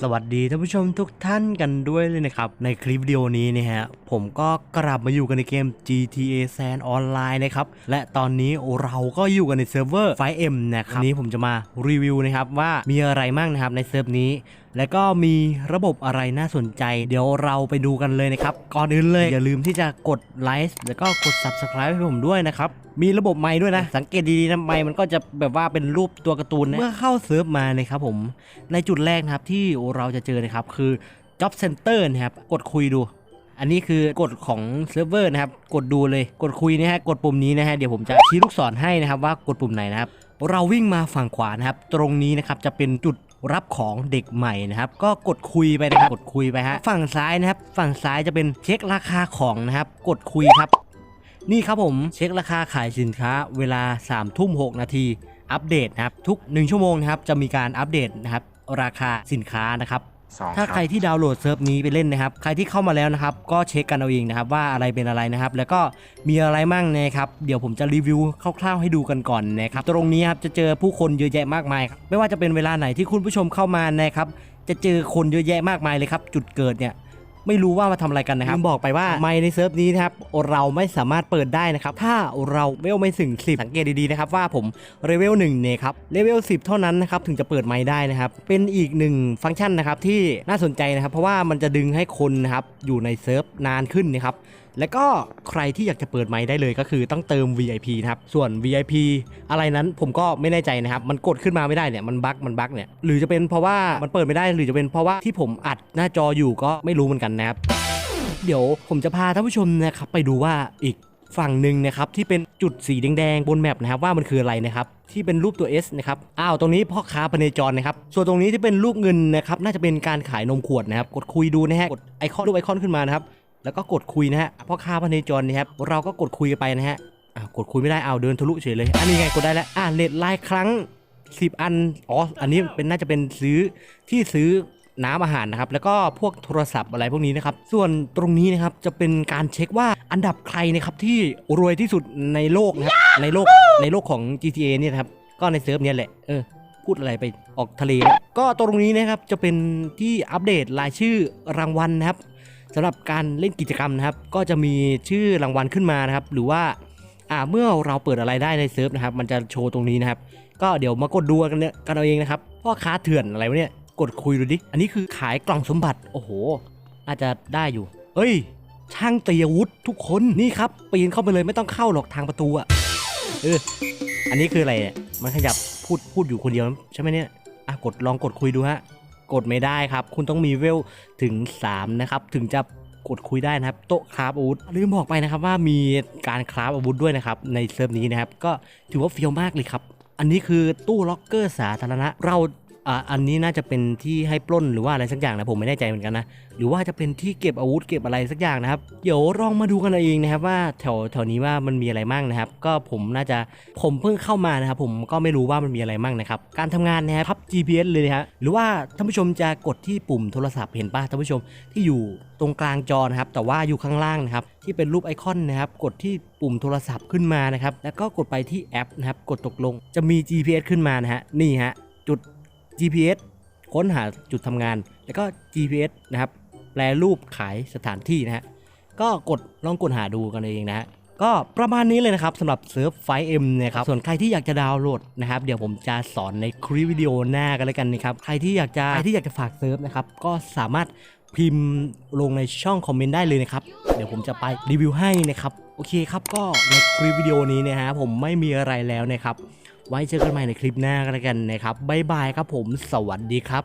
สวัสดีท่านผู้ชมทุกท่านกันด้วยเลยนะครับ ในคลิปวิดีโอนี้นะฮะผมก็กลับมาอยู่กันในเกม GTA San Online นะครับ และตอนนี้เราก็อยู่กันในเซิร์ฟเวอร์ 5M นะครับวันนี้ผมจะมารีวิวนะครับว่ามีอะไรบ้างนะครับในเซิร์ฟนี้ และก็มีระบบอะไรน่าสนใจ เดี๋ยวเราไปดูกันเลยนะครับ ก่อนอื่นเลย อย่าลืมที่จะกดไลค์แล้วก็กด Subscribe ให้ผมด้วยนะครับ มีระบบไม้ด้วยนะ สังเกตดีๆนะไม้มันก็จะแบบว่าเป็นรูปตัวการ์ตูนนะเมื่อเข้าเซิร์ฟมานะครับผมในจุดแรกนะครับที่เราจะเจอนะครับคือ Job Center นะครับกดคุยดู อันนี้คือกฎของเซิร์ฟเวอร์นะครับกดดูเลยกดคุยนะฮะกดปุ่มนี้นะฮะเดี๋ยวผมจะชี้ลูกศรให้นะครับว่ากดปุ่มไหนนะครับเราวิ่งมาฝั่งขวานะครับ ตรงนี้นะครับจะเป็นจุด รับของเด็กใหม่นะครับ ก็กดคุยไปนะครับกดคุยไปฮะฝั่งซ้ายนะครับ ฝั่งซ้ายจะเป็นเช็คราคาของนะครับ กดคุยครับ นี่ครับผมเช็คราคาขายสินค้า เวลา3ามทุ่มหนาทีอัปเดตนะครับทุก 1 ชั่วโมงนะครับจะมีการอัปเดตนะครับราคาสินค้านะครับ ถ้าคใครที่ดาวน์โหลดเซิร์ฟนี้ไปเล่นนะครับ ใครที่เข้ามาแล้วนะครับ ก็เช็คกันเอาเองนะครับว่าอะไรเป็นอะไรนะครับ แล้วก็มีอะไรมั่งนะครับ เดี๋ยวผมจะรีวิวคร่าวๆให้ดูกันก่อนนะครับ ตรงนี้ครับจะเจอผู้คนเยอะแยะมากมายครับไม่ว่าจะเป็นเวลาไหนที่คุณผู้ชมเข้ามานะครับ จะเจอคนเยอะแยะมากมายเลยครับ จุดเกิดเนี่ย ไม่รู้ว่ามาทำอะไรกันนะครับลืมบอกไปว่าไมค์ในเซิร์ฟนี้นะครับเราไม่สามารถเปิดได้นะครับถ้าเราเวลไม่ถึง 10 สังเกตดีๆนะครับว่าผมเลเวล1เนี่ยครับเลเวล10 เท่านั้นนะครับถึงจะเปิดไมค์ได้นะครับเป็นอีกหนึ่งฟังก์ชันนะครับที่น่าสนใจนะครับเพราะว่ามันจะดึงให้คนนะครับอยู่ในเซิร์ฟนานขึ้นนะครับ แล้วก็ใครที่อยากจะเปิดไมค์ได้เลยก็คือต้องเติม VIP นะครับ ส่วน VIP อะไรนั้นผมก็ไม่แน่ใจนะครับ มันกดขึ้นมาไม่ได้เนี่ยมันบั๊กมันบั๊กเนี่ยหรือจะเป็นเพราะว่ามันเปิดไม่ได้หรือจะเป็นเพราะว่าที่ผมอัดหน้าจออยู่ก็ไม่รู้เหมือนกันนะครับ เดี๋ยวผมจะพาท่านผู้ชมนะครับไปดูว่าอีกฝั่งหนึ่งนะครับที่เป็นจุดสีแดงๆบนแมปนะครับว่ามันคืออะไรนะครับที่เป็นรูปตัว S นะครับ อ้าวตรงนี้พ่อค้าพเนจรนะครับ ส่วนตรงนี้ที่เป็นรูปเงินนะครับน่าจะเป็นการขายนมขวดนะครับ กดคุยดูนะฮะ กดไอคอนรูปไอคอนขึ้นมานะครับ แล้วก็กดคุยนะฮะพ่อค้าพเนจรนะครับเราก็กดคุยกันไปนะฮะอ่ากดคุยไม่ได้เอาเดินทะลุเฉยเลยอันนี้ไงกดได้แล้วอ่าเลทไลน์ครั้ง 10 อันอ๋ออันนี้เป็นน่าจะเป็นซื้อที่ซื้อน้ำอาหารนะครับแล้วก็พวกโทรศัพท์อะไรพวกนี้นะครับส่วนตรงนี้นะครับจะเป็นการเช็คว่าอันดับใครนะครับที่รวยที่สุดในโลกนะครับในโลกในโลกของ GTA เนี่ยครับก็ในเซิร์ฟเนี่ยแหละเออพูดอะไรไปออกทะเล ก็ตรงนี้นะครับจะเป็นที่อัปเดตรายชื่อรางวัลนะครับ สำหรับการเล่นกิจกรรมนะครับ ก็จะมีชื่อรางวัลขึ้นมานะครับ หรือว่าอ่าเมื่อเราเปิดอะไรได้ในเซิร์ฟนะครับ มันจะโชว์ตรงนี้นะครับ ก็เดี๋ยวมากดดูกันเนี่ยกันเอาเองนะครับพ่อค้าเถื่อนอะไรวะเนี่ย กดคุยดูดิ อันนี้คือขายกล่องสมบัติ โอ้โหน่าจจะได้อยู่เฮ้ย ช่างตีอาวุธทุกคน นี่ครับปีนเข้าไปเลยไม่ต้องเข้าหรอกทางประตูอะเออ อันนี้คืออะไรเนี่ยมันขยับพูดพูดอยู่คนเดียวใช่ไหมเนี่ย อะกดลองกดคุยดูฮะ กดไม่ได้ครับ คุณต้องมีเวลถึง 3 นะครับ ถึงจะกดคุยได้นะครับ โต๊ะคราฟอาวุธลืมบอกไปนะครับว่ามีการคราฟอาวุธด้วยนะครับ ในเซิร์ฟนี้นะครับ ก็ถือว่าเฟี้ยวมากเลยครับ อันนี้คือตู้ล็อกเกอร์สาธารณะเรา อ่าอันนี้น่าจะเป็นที่ให้ปล้นหรือว่าอะไรสักอย่างนะผมไม่แน่ใจเหมือนกันนะหรือว่าจะเป็นที่เก็บอาวุธเก็บอะไรสักอย่างนะครับเดี๋ยวลองมาดูกันเองนะครับว่าแถวแถวนี้ว่ามันมีอะไรมั่งนะครับ ก็ผมน่าจะผมเพิ่งเข้ามานะครับผมก็ไม่รู้ว่ามันมีอะไรมั่งนะครับการทำงานนะครับพับ GPS เลยนะฮะหรือว่าท่านผู้ชมจะกดที่ปุ่มโทรศัพท์เห็นป่ะท่านผู้ชมที่อยู่ตรงกลางจอนะครับแต่ว่าอยู่ข้างล่างนะครับที่เป็นรูปไอคอนนะครับกดที่ปุ่มโทรศัพท์ขึ้นมานะครับแล้วก็กดไปที่แอปนะครับกดตกลงจะมี GPS ขึ้นมานะฮะนี่ฮะจุด GPS ค้นหาจุดทำงาน แล้วก็ GPS นะครับ แปลรูปขายสถานที่นะฮะ ก็กดลองกดหาดูกันเองนะฮะ ก็ประมาณนี้เลยนะครับสำหรับเซิร์ฟไฟเอ็มนะครับ ส่วนใครที่อยากจะดาวน์โหลดนะครับ เดี๋ยวผมจะสอนในคลิปวิดีโอหน้ากันแล้วกันนะครับ ใครที่อยากจะใครที่อยากจะฝากเซิร์ฟนะครับ ก็สามารถพิมพ์ลงในช่องคอมเมนต์ได้เลยนะครับ เดี๋ยวผมจะไปรีวิวให้นะครับ โอเคครับ ก็ในคลิปวิดีโอนี้นะฮะผมไม่มีอะไรแล้วนะครับ ไว้เจอกันใหม่ในคลิปหน้ากันแล้วกันนะครับบ๊ายบายครับผมสวัสดีครับ